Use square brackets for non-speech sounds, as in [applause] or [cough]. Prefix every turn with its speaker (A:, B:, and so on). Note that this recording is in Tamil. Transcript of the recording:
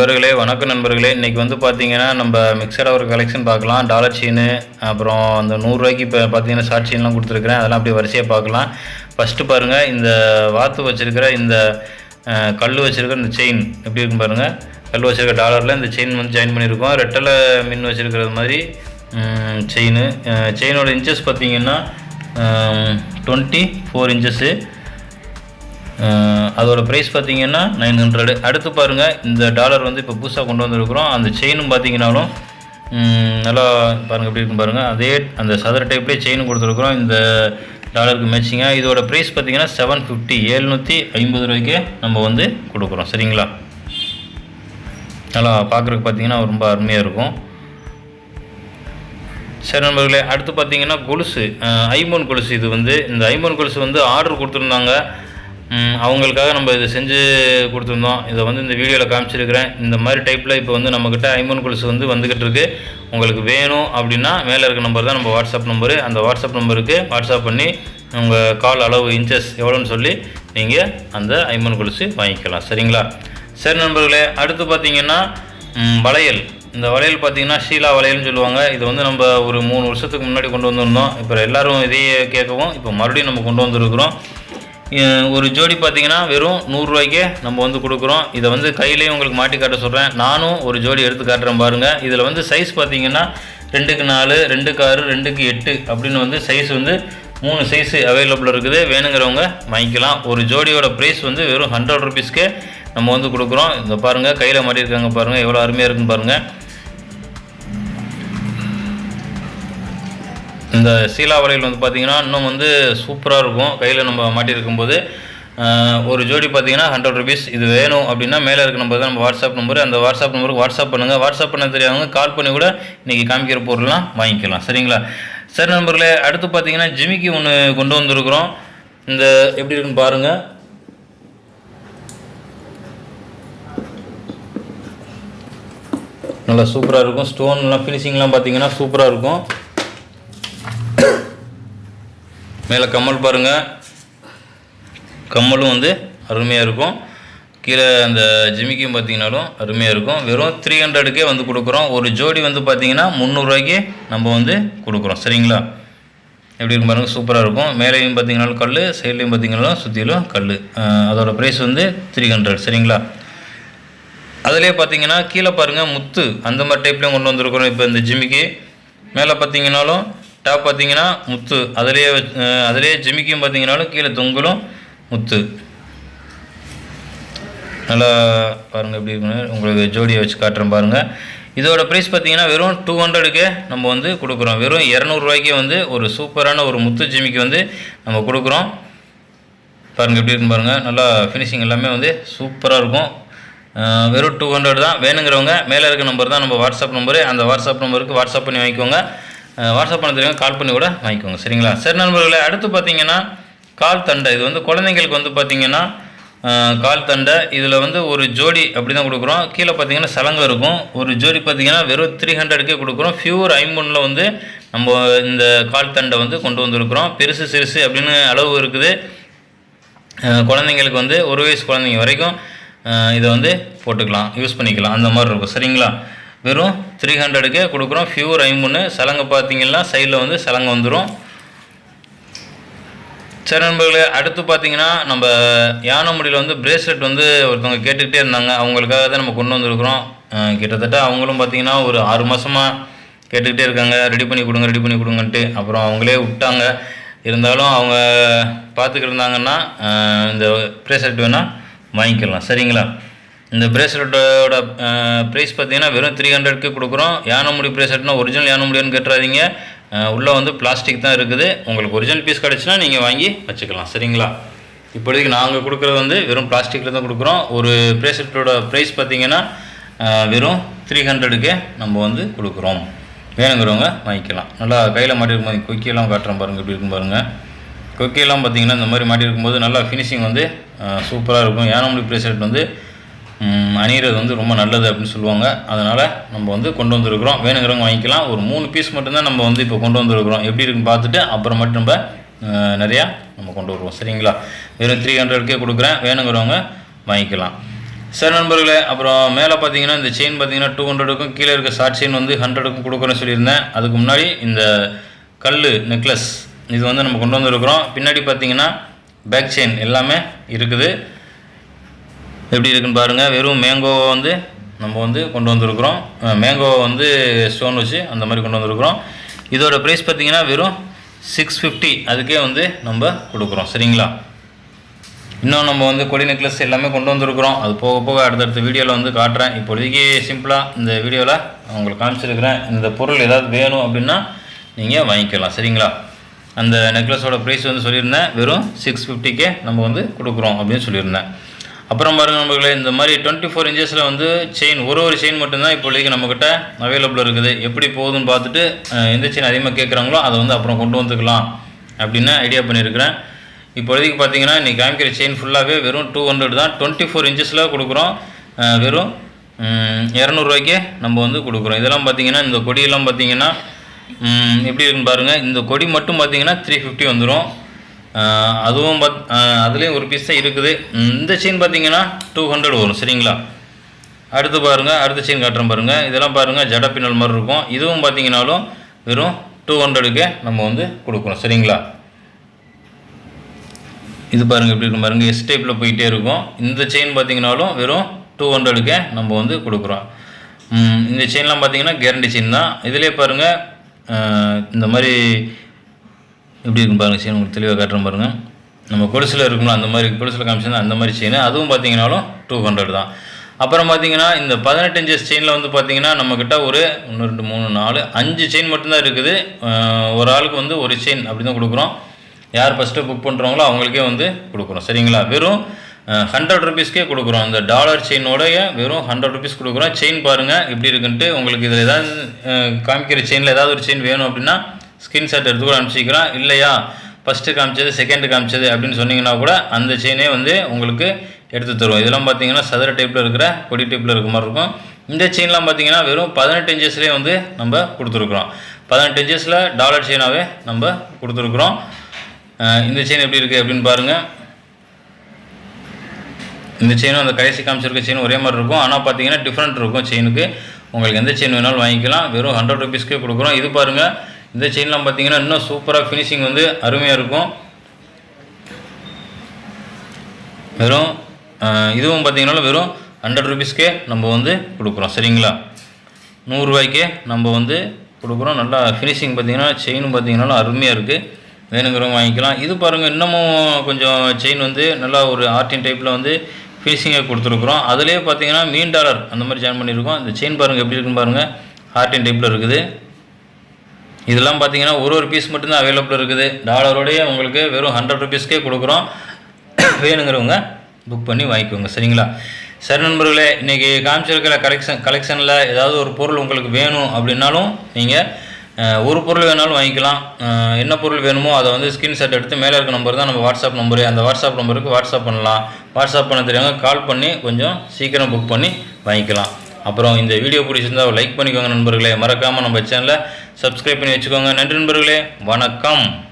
A: நண்பர்களே வணக்கம் நண்பர்களே. இன்றைக்கி வந்து பார்த்தீங்கன்னா நம்ம மிக்சடாக ஒரு கலெக்ஷன் பார்க்கலாம். டாலர் செயின் அப்புறம் அந்த நூறுரூவாய்க்கு இப்போ பார்த்தீங்கன்னா ஷார்ட் செயின்லாம் கொடுத்துருக்குறேன். அதெல்லாம் அப்படியே வரிசையாக பார்க்கலாம். ஃபஸ்ட்டு பாருங்கள் இந்த வாத்து வச்சுருக்கிற இந்த கல் வச்சுருக்கிற இந்த செயின் எப்படி இருக்கும் பாருங்கள் கல் வச்சுருக்க டாலரில் இந்த செயின் வந்து ஜாயின் பண்ணியிருக்கோம். ரெட்டலை மின் வச்சுருக்கிறது மாதிரி செயின் செயினோட இன்ச்சஸ் பார்த்தீங்கன்னா டுவெண்ட்டி ஃபோர் இன்ச்சஸ்ஸு அதோட ப்ரைஸ் பார்த்தீங்கன்னா நைன் ஹண்ட்ரடு அடுத்து பாருங்கள் இந்த டாலர் வந்து இப்போ புதுசாக கொண்டு வந்திருக்கிறோம். அந்த செயினும் பார்த்தீங்கன்னாலும் நல்லா பாருங்கள் எப்படி இருக்கும் பாருங்கள் அதே அந்த சதுர டைப்லேயே செயின் கொடுத்துருக்குறோம். இந்த டாலருக்கு மேட்சிங்காக இதோட ப்ரைஸ் பார்த்தீங்கன்னா செவன் ஃபிஃப்டி ஏழ்நூற்றி ஐம்பது ரூபாய்க்கு நம்ம வந்து கொடுக்குறோம். சரிங்களா? நல்லா பார்க்குறதுக்கு பார்த்தீங்கன்னா ரொம்ப அருமையாக இருக்கும். சரி நண்பர்களே அடுத்து பார்த்தீங்கன்னா கொலுசு ஐமோன் கொலுசு. இது வந்து இந்த ஐமோன் கொலுசு வந்து ஆர்டர் கொடுத்துருந்தாங்க. அவங்களுக்காக நம்ம இதை செஞ்சு கொடுத்துருந்தோம். இதை வந்து இந்த வீடியோவில் காமிச்சிருக்கிறேன். இந்த மாதிரி டைப்பில் இப்போ வந்து நம்மக்கிட்ட ஐமன் கொலுசு வந்து வந்துக்கிட்டு இருக்கு. உங்களுக்கு வேணும் அப்படின்னா மேலே இருக்க நம்பர் தான் நம்ம வாட்ஸ்அப் நம்பரு அந்த வாட்ஸ்அப் நம்பருக்கு வாட்ஸ்அப் பண்ணி உங்கள் கால் அளவு இன்ச்சஸ் எவ்வளோன்னு சொல்லி நீங்கள் அந்த ஐமன் கொலுசு வாங்கிக்கலாம். சரிங்களா? சரி நண்பர்களே அடுத்து பார்த்தீங்கன்னா வளையல். இந்த வளையல் பார்த்தீங்கன்னா ஷீலா வளையல்னு சொல்லுவாங்க. இது வந்து நம்ம ஒரு மூணு வருஷத்துக்கு முன்னாடி கொண்டு வந்திருந்தோம். இப்போ எல்லாரும் இதையே கேட்கவும் இப்போ மறுபடியும் நம்ம கொண்டு வந்திருக்கிறோம். ஒரு ஜோடி பார்த்தீங்கன்னா வெறும் நூறுரூவாய்க்கே நம்ம வந்து கொடுக்குறோம். இதை வந்து கையிலேயே உங்களுக்கு மாட்டி காட்ட சொல்கிறேன் நானும் ஒரு ஜோடி எடுத்து காட்டுறேன் பாருங்கள் இதில் வந்து சைஸ் பார்த்தீங்கன்னா ரெண்டுக்கு நாலு ரெண்டுக்கு ஆறு ரெண்டுக்கு எட்டு அப்படின்னு வந்து சைஸ் வந்து மூணு சைஸு அவைலபிள் இருக்குது. வேணுங்கிறவங்க வாங்கிக்கலாம். ஒரு ஜோடியோட ப்ரைஸ் வந்து வெறும் ஹண்ட்ரட் ருபீஸ்க்கே நம்ம வந்து கொடுக்குறோம். இந்த பாருங்கள் கையில் மாட்டியிருக்காங்க பாருங்கள் எவ்வளோ அருமையாக இருக்குன்னு பாருங்கள் இந்த சீலா வலையில் வந்து பார்த்தீங்கன்னா இன்னும் வந்து சூப்பராக இருக்கும். கையில் நம்ம மாட்டியிருக்கும்போது ஒரு ஜோடி பார்த்தீங்கன்னா ஹண்ட்ரட் ருபீஸ் இது வேணும் அப்படின்னா மேலே இருக்க நம்பர் தான் நம்ம வாட்ஸ்அப் நம்பர் அந்த வாட்ஸ்அப் நம்பருக்கு வாட்ஸ்அப் பண்ணுங்கள் வாட்ஸ்அப் பண்ண தெரியாதவங்க கால் பண்ணி கூட இன்றைக்கி காமிக்கிற பொருள்லாம் வாங்கிக்கலாம். சரிங்களா? சரி நண்பர்களே அடுத்து பார்த்தீங்கன்னா ஜிமிக்கி ஒன்று கொண்டு வந்திருக்கிறோம். இந்த எப்படி இருக்குன்னு பாருங்கள் நல்லா சூப்பராக இருக்கும். ஸ்டோன்லாம் ஃபினிஷிங்லாம் பார்த்தீங்கன்னா சூப்பராக இருக்கும். மேலே கம்மல் பாருங்கள் கம்மலும் வந்து அருமையாக இருக்கும். கீழே அந்த ஜிமிக்கும் பார்த்தீங்கனாலும் அருமையாக இருக்கும். வெறும் த்ரீ ஹண்ட்ரடுக்கே வந்து கொடுக்குறோம். ஒரு ஜோடி வந்து பார்த்தீங்கன்னா முந்நூறுரூவாய்க்கு நம்ம வந்து கொடுக்குறோம். சரிங்களா? எப்படி இருக்கும் பாருங்கள் சூப்பராக இருக்கும். மேலேயும் பார்த்தீங்கனாலும் கல் சைட்லேயும் பார்த்தீங்கனாலும் சுற்றிலும் கல். அதோடய ப்ரைஸ் வந்து த்ரீ ஹண்ட்ரட் சரிங்களா? அதிலே பார்த்தீங்கன்னா கீழே பாருங்கள் முத்து. அந்த மாதிரி டைப்லேயும் கொண்டு வந்திருக்கிறோம் இப்போ இந்த ஜிமிக்கு. மேலே பார்த்தீங்கனாலும் டாப் பார்த்தீங்கன்னா முத்து. அதிலே அதிலே ஜிமிக்கும் பார்த்தீங்கனாலும் கீழே தொங்கலும் முத்து. நல்லா பாருங்கள் எப்படி இருக்குன்னு. உங்களுக்கு ஜோடியை வச்சு காட்டுறேன் பாருங்கள் இதோட ப்ரைஸ் பார்த்தீங்கன்னா வெறும் டூ ஹண்ட்ரடுக்கே நம்ம வந்து கொடுக்குறோம். வெறும் இரநூறுவாய்க்கே வந்து ஒரு சூப்பரான ஒரு முத்து ஜிமிக்கி வந்து நம்ம கொடுக்குறோம். பாருங்கள் எப்படி இருக்குன்னு பாருங்கள் நல்லா ஃபினிஷிங் எல்லாமே வந்து சூப்பராக இருக்கும். வெறும் டூ ஹண்ட்ரட் தான். வேணுங்கிறவங்க மேலே இருக்க நம்பர் தான் நம்ம வாட்ஸ்அப் நம்பரு அந்த வாட்ஸ்அப் நம்பருக்கு வாட்ஸ்அப் பண்ணி வாங்கிக்கோங்க. வாட்ஸ்அப் பண்ண தெரியும் கால் பண்ணி கூட வாங்கிக்கோங்க. சரிங்களா? சரி நண்பர்களே அடுத்து பார்த்தீங்கன்னா கால் தண்டை. இது வந்து குழந்தைங்களுக்கு வந்து பார்த்தீங்கன்னா கால் தண்டை. இதில் வந்து ஒரு ஜோடி அப்படி தான் கொடுக்குறோம். கீழே பார்த்தீங்கன்னா சலங்கம் இருக்கும். ஒரு ஜோடி பார்த்தீங்கன்னா வெறும் த்ரீ ஹண்ட்ரடுக்கே கொடுக்குறோம். ஃபியூர் ஐம்பொன்னில் வந்து நம்ம இந்த கால் தண்டை வந்து கொண்டு வந்திருக்கிறோம். பெருசு சிறுசு அப்படின்னு அளவு இருக்குது. குழந்தைங்களுக்கு வந்து ஒரு வயசு குழந்தைங்க வரைக்கும் இதை வந்து போட்டுக்கலாம். யூஸ் பண்ணிக்கலாம். அந்த மாதிரி இருக்கும். சரிங்களா? வெறும் த்ரீ ஹண்ட்ரடுக்கே கொடுக்குறோம். ஃபியூர் ஐம்பொன்று சலங்கை பார்த்தீங்கன்னா சைடில் வந்து சலங்கை வந்துடும் சரி நண்பர்களே அடுத்து பார்த்தீங்கன்னா நம்ம யானை முடியில் வந்து பிரேஸ்லெட் வந்து ஒருத்தவங்க கேட்டுக்கிட்டே இருந்தாங்க. அவங்களுக்காக தான் நம்ம கொண்டு வந்திருக்கிறோம். கிட்டத்தட்ட அவங்களும் பார்த்தீங்கன்னா ஒரு ஆறு மாதமாக கேட்டுக்கிட்டே இருக்காங்க. ரெடி பண்ணி கொடுங்க ரெடி பண்ணி கொடுங்கன்ட்டு. அப்புறம் அவங்களே விட்டாங்க. இருந்தாலும் அவங்க பார்த்துக்கிட்டு இருந்தாங்கன்னா இந்த பிரேஸ்லெட் வேணால் வாங்கிக்கலாம். சரிங்களா? இந்த ப்ரேஸ்லெட்டோட ப்ரைஸ் பார்த்தீங்கன்னா வெறும் த்ரீ ஹண்ட்ரட்க்கு கொடுக்குறோம். யானை முடி ஒரிஜினல் யானை முடியான்னு கேட்டுறாதீங்க உள்ளே வந்து பிளாஸ்டிக் தான் இருக்குது. உங்களுக்கு ஒரிஜினல் பீஸ் கிடச்சுன்னா நீங்கள் வாங்கி வச்சுக்கலாம். சரிங்களா? இப்போதைக்கு நாங்கள் கொடுக்குறது வந்து வெறும் பிளாஸ்டிக்கில் தான் கொடுக்குறோம். ஒரு ப்ரேஸ்லெட்டோட ப்ரைஸ் பார்த்தீங்கன்னா வெறும் த்ரீ ஹண்ட்ரடுக்கே நம்ம வந்து கொடுக்குறோம். வேணுங்கிறவங்க வாங்கிக்கலாம். நல்லா கையில் மாட்டிருக்கும் போது கொக்கியெல்லாம் காட்டுறேன் பாருங்கள் இப்படி இருக்கும் பாருங்கள் கொக்கியெல்லாம் பார்த்தீங்கன்னா இந்த மாதிரி மாட்டி இருக்கும்போது நல்லா ஃபினிஷிங் வந்து சூப்பராக இருக்கும். யானமுடி ப்ரேஸ்லெட் வந்து அணிகிறது வந்து ரொம்ப நல்லது அப்படின்னு சொல்லுவாங்க. அதனால் நம்ம வந்து கொண்டு வந்திருக்கிறோம். வேணுங்கிறவங்க வாங்கிக்கலாம். ஒரு மூணு பீஸ் மட்டும்தான் நம்ம வந்து இப்போ கொண்டு வந்திருக்கிறோம். எப்படி இருக்குன்னு பார்த்துட்டு அப்புறம் மட்டும் நம்ம நிறையா நம்ம கொண்டு வருவோம். சரிங்களா? வெறும் த்ரீ ஹண்ட்ரட்கே கொடுக்குறேன். வேணுங்கிறவங்க வாங்கிக்கலாம். சரி நண்பர்களே அப்புறம் மேலே பார்த்தீங்கன்னா இந்த செயின் பார்த்தீங்கன்னா டூ ஹண்ட்ரடுக்கும் கீழே இருக்க ஷார்ட் செயின் வந்து ஹண்ட்ரடுக்கும் கொடுக்குறேன்னு சொல்லியிருந்தேன். அதுக்கு முன்னாடி இந்த கல் நெக்லஸ் இது வந்து நம்ம கொண்டு வந்திருக்கிறோம். பின்னாடி பார்த்தீங்கன்னா பேக் செயின் எல்லாமே இருக்குது. எப்படி இருக்குன்னு பாருங்கள் வெறும் மேங்கோவை வந்து நம்ம வந்து கொண்டு வந்திருக்கிறோம். மேங்கோவை வந்து ஸ்டோன் வச்சு அந்த மாதிரி கொண்டு வந்திருக்கிறோம். இதோட ப்ரைஸ் பார்த்திங்கன்னா வெறும் சிக்ஸ் ஃபிஃப்டி அதுக்கே வந்து நம்ம கொடுக்குறோம். சரிங்களா? இன்னும் நம்ம வந்து கொடி நெக்லஸ் எல்லாமே கொண்டு வந்திருக்கிறோம். அது போக போக அடுத்தடுத்த வீடியோவில் வந்து காட்டுறேன். இப்போதைக்கு சிம்பிளாக இந்த வீடியோவில் உங்களுக்கு காமிச்சிருக்கிறேன். இந்த பொருள் ஏதாவது வேணும் அப்படின்னா நீங்கள் வாங்கிக்கலாம். சரிங்களா? அந்த நெக்லஸோட ப்ரைஸ் வந்து சொல்லியிருந்தேன். வெறும் சிக்ஸ் ஃபிஃப்டிக்கே நம்ம வந்து கொடுக்குறோம் அப்படின்னு சொல்லியிருந்தேன். அப்புறம் பாருங்கள் நம்மளே இந்த மாதிரி டுவெண்ட்டி ஃபோர் இன்ச்சஸில் வந்து செயின் ஒரு ஒரு செயின் மட்டும்தான் இப்போதைக்கு நம்மக்கிட்ட அவைலபிள் இருக்குது. எப்படி போகுதுன்னு பார்த்துட்டு எந்த செயின் அதிகமாக கேட்குறாங்களோ அதை வந்து அப்புறம் கொண்டு வந்துக்கலாம் அப்படின்னு ஐடியா பண்ணியிருக்கிறேன். இப்போதைக்கு பார்த்தீங்கன்னா இன்றைக்கி காமிக்கிற செயின் ஃபுல்லாகவே வெறும் டூ ஹண்ட்ரட் தான். டுவெண்ட்டி ஃபோர் இன்ச்சஸில் கொடுக்குறோம். வெறும் இரநூறுவாய்க்கு இரநூறுவாய்க்கே நம்ம வந்து கொடுக்குறோம். இதெல்லாம் பார்த்தீங்கன்னா இந்த கொடியெல்லாம் பார்த்தீங்கன்னா எப்படி இருக்குன்னு பாருங்கள் இந்த கொடி மட்டும் பார்த்தீங்கன்னா த்ரீ ஃபிஃப்டி வந்துடும் அதுவும் பத் அதுலேயும் ஒரு பீஸ் தான் இருக்குது இந்த செயின் பார்த்தீங்கன்னா டூ ஹண்ட்ரட் வரும் சரிங்களா? அடுத்து பாருங்கள் அடுத்த செயின் கட்டுறோம் பாருங்கள் இதெல்லாம் பாருங்கள் ஜட பின்னல் மாதிரி இருக்கும். இதுவும் பார்த்தீங்கன்னாலும் வெறும் டூ ஹண்ட்ரடுக்கே நம்ம வந்து கொடுக்குறோம் சரிங்களா? இது பாருங்கள் எப்படி இருக்கும் பாருங்கள் எஸ் டைப்பில் போயிட்டே இருக்கும். இந்த செயின் பார்த்தீங்கன்னாலும் வெறும் டூ ஹண்ட்ரடுக்கே நம்ம வந்து கொடுக்குறோம். இந்த செயின்லாம் பார்த்தீங்கன்னா கேரண்டி செயின் தான். இதிலே பாருங்கள் இந்த மாதிரி எப்படி இருக்கும் பாருங்கள் செயின் உங்களுக்கு தெளிவாக காட்டுறேன் பாருங்கள் நம்ம கொலுசில் இருக்கணும் அந்த மாதிரி கொலுசில் காமிச்சிருந்தா அந்த மாதிரி செயின் அதுவும் பார்த்தீங்கன்னாலும் டூ ஹண்ட்ரட் தான். அப்புறம் பார்த்தீங்கன்னா இந்த பதினெட்டு இன்ச்சஸ் செயினில் வந்து பார்த்தீங்கன்னா நம்மக்கிட்ட ஒரு ஒன்று ரெண்டு மூணு நாலு அஞ்சு செயின் மட்டும்தான் இருக்குது. ஒரு ஆளுக்கு வந்து ஒரு செயின் அப்படி தான் கொடுக்குறோம். யார் ஃபஸ்ட்டு புக் பண்ணுறவங்களோ அவங்களுக்கே வந்து கொடுக்குறோம். சரிங்களா? வெறும் ஹண்ட்ரட் ருபீஸ்க்கே கொடுக்குறோம். இந்த டாலர் செயினோடைய வெறும் ஹண்ட்ரட் ருபீஸ் கொடுக்குறோம். செயின் பாருங்கள் எப்படி இருக்குன்ட்டு உங்களுக்கு இதில் ஏதாவது காமிக்கிற செயினில் ஏதாவது ஒரு செயின் வேணும் அப்படின்னா ஸ்கிரீன்ஷாட் எடுத்து கூட அனுப்பிச்சிக்கிறேன் இல்லையா? ஃபஸ்ட்டு காமிச்சது செகண்டு காமிச்சது அப்படின்னு சொன்னீங்கன்னா கூட அந்த செயினே வந்து உங்களுக்கு எடுத்து தருவோம். இதெல்லாம் பார்த்தீங்கன்னா சதுர டைப்பில் இருக்கிற கொடி டைப்பில் இருக்க மாதிரி இருக்கும். இந்த செயின்லாம் பார்த்தீங்கன்னா வெறும் பதினெட்டு இன்ச்சஸ்லேயே வந்து நம்ம கொடுத்துருக்குறோம். பதினெட்டு இன்ச்சஸில் டாலர் செயினாகவே நம்ம கொடுத்துருக்குறோம். இந்த செயின் எப்படி இருக்குது அப்படின்னு பாருங்கள் இந்த செயினும் அந்த கடைசி காமிச்சிருக்க செயின் ஒரே மாதிரி இருக்கும். ஆனால் பார்த்தீங்கன்னா டிஃப்ரெண்ட் இருக்கும் செயினுக்கு உங்களுக்கு எந்த செயின் வேணாலும் வாங்கிக்கலாம். வெறும் ஹண்ட்ரட் ருபீஸ்க்கே கொடுக்குறோம். இது பாருங்கள் இந்த செயின்லாம் பார்த்தீங்கன்னா இன்னும் சூப்பராக ஃபினிஷிங் வந்து அருமையாக இருக்கும். வெறும் இதுவும் பார்த்தீங்கன்னா வெறும் ஹண்ட்ரட் ருபீஸ்க்கே நம்ம வந்து கொடுக்குறோம். சரிங்களா? நூறுரூவாய்க்கே நம்ம வந்து கொடுக்குறோம். நல்லா ஃபினிஷிங் பார்த்தீங்கன்னா செயினும் பார்த்தீங்கன்னா அருமையாக இருக்குது வேணுங்கிறவங்க வாங்கிக்கலாம். இது பாருங்கள் இன்னமும் கொஞ்சம் செயின் வந்து நல்லா ஒரு ஆர்டின் டைப்பில் வந்து ஃபினிஷிங்காக கொடுத்துருக்குறோம். அதிலே பார்த்தீங்கன்னா மீன் டாலர் அந்த மாதிரி ஜாயின் பண்ணியிருக்கோம். இந்த செயின் பாருங்கள் எப்படி இருக்குன்னு பாருங்கள் ஆர்டின் டைப்பில் இருக்குது. இதெல்லாம் பார்த்தீங்கன்னா ஒரு ஒரு பீஸ் மட்டும்தான் அவைலபிள் இருக்குது. டாலரோடய உங்களுக்கு வெறும் ஹண்ட்ரட் ருபீஸ்க்கே கொடுக்குறோம். [coughs] வேணுங்கிறவங்க புக் பண்ணி வாங்கிக்கோங்க. சரிங்களா? சரி நண்பர்களே இன்றைக்கி காமிச்சிருக்கிற கலெக்ஷன் கலெக்ஷனில் ஏதாவது ஒரு பொருள் உங்களுக்கு வேணும் அப்படின்னாலும் நீங்கள் ஒரு பொருள் வேணாலும் வாங்கிக்கலாம். என்ன பொருள் வேணுமோ அதை வந்து ஸ்க்ரீன்ஷாட் எடுத்து மேலே இருக்க நம்பர் தான் நம்ம வாட்ஸ்அப் நம்பரு அந்த வாட்ஸ்அப் நம்பருக்கு வாட்ஸ்அப் பண்ணலாம். வாட்ஸ்அப் பண்ண தெரியாமல் கால் பண்ணி கொஞ்சம் சீக்கிரம் புக் பண்ணி வாங்கிக்கலாம். அப்புறம் இந்த வீடியோ பிடிச்சிருந்தா லைக் பண்ணிக்கோங்க நண்பர்களே. மறக்காமல் நம்ம சேனலை சப்ஸ்கிரைப் பண்ணி வச்சுக்கோங்க. நன்றி நண்பர்களே. வணக்கம்.